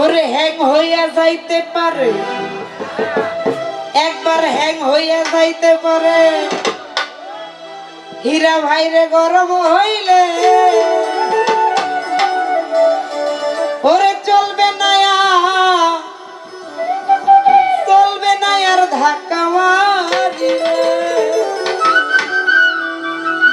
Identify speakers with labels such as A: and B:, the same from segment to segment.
A: ওরে হ্যাং হইয়া যাইতে পারে। একবার হ্যাং হইয়া যাইতে পারে। হীরা ভাইরে গরম হইলে। ওরে চলবে না চলবে না আর ধাক্কা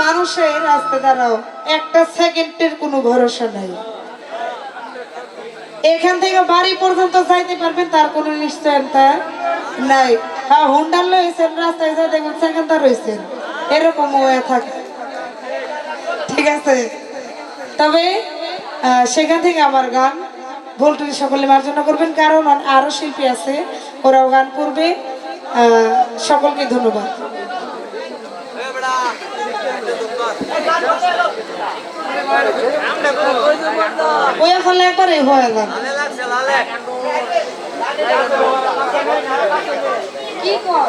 A: মানুষের রাস্তা দাঁড়াও, একটা সেকেন্ডের কোনো ভরসা নাই। এখান থেকে বাড়ি পর্যন্ত যাইতে পারবেন, তার কোনো নিশ্চয়তা নাই। হ্যাঁ হুন্ডার লইছেন রাস্তায় যা দেখবেন সেকেন্ডার রয়েছেন। এরকম থাকে। ঠিক আছে। তবে সেখান থেকে আমার গান ভুলটুলি সকলে মার্জনা করবেন, কারণ আরও শিল্পী আছে, ওরাও গান করবে। সকলকে ধন্যবাদ। ওই ফলে একবারে হয়ে যান কি কর?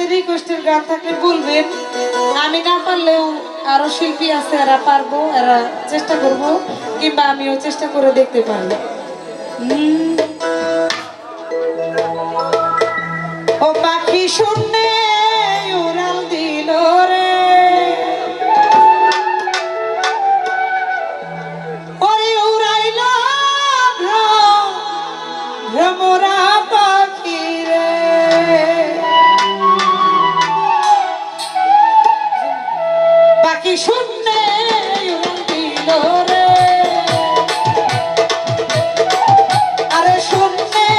A: আপনাদের রিকোয়েস্টের গান থাকলে বলবেন। আমি না পারলেও আরও শিল্পী আছে, এরা পারব, এরা চেষ্টা করব, কিংবা আমিও চেষ্টা করে দেখতে পারব। como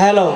B: hello